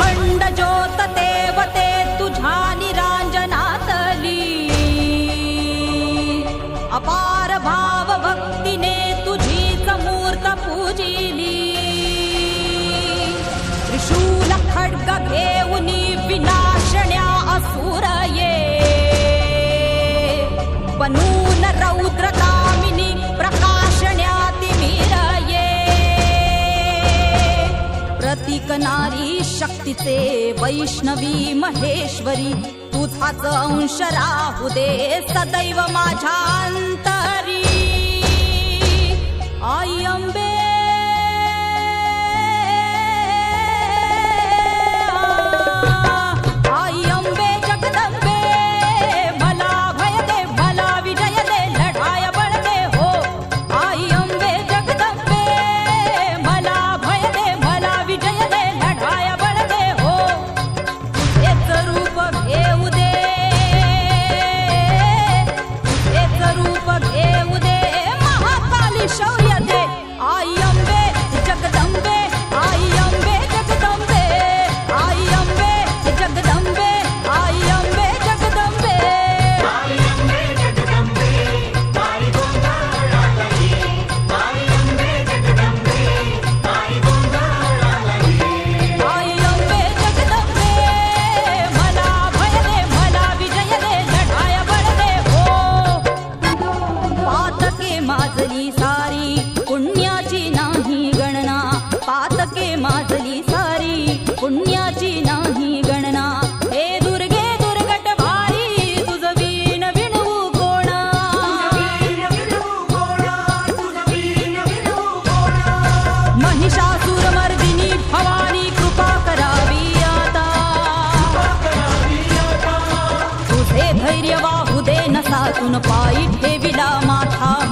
अखंड देवते तुझ्या निरांजनातली. अपार भाव भक्तीने विनाशण्या असुरये. बनू प्रतीक नारी शक्तीचे वैष्णवी महेश्वरी तुझाच अंश राहू दे सदैव माझ्या झाली सारी पुण्याची नाही गणना. हे दुर्गे दुर्गट भारी तुझ बीन विणू कोणा. महिषासूर मर्दिनी भवानी कृपा करावी आता. तुझे धैर्य वाहू नसा नसातून पायी ठेविला माथा.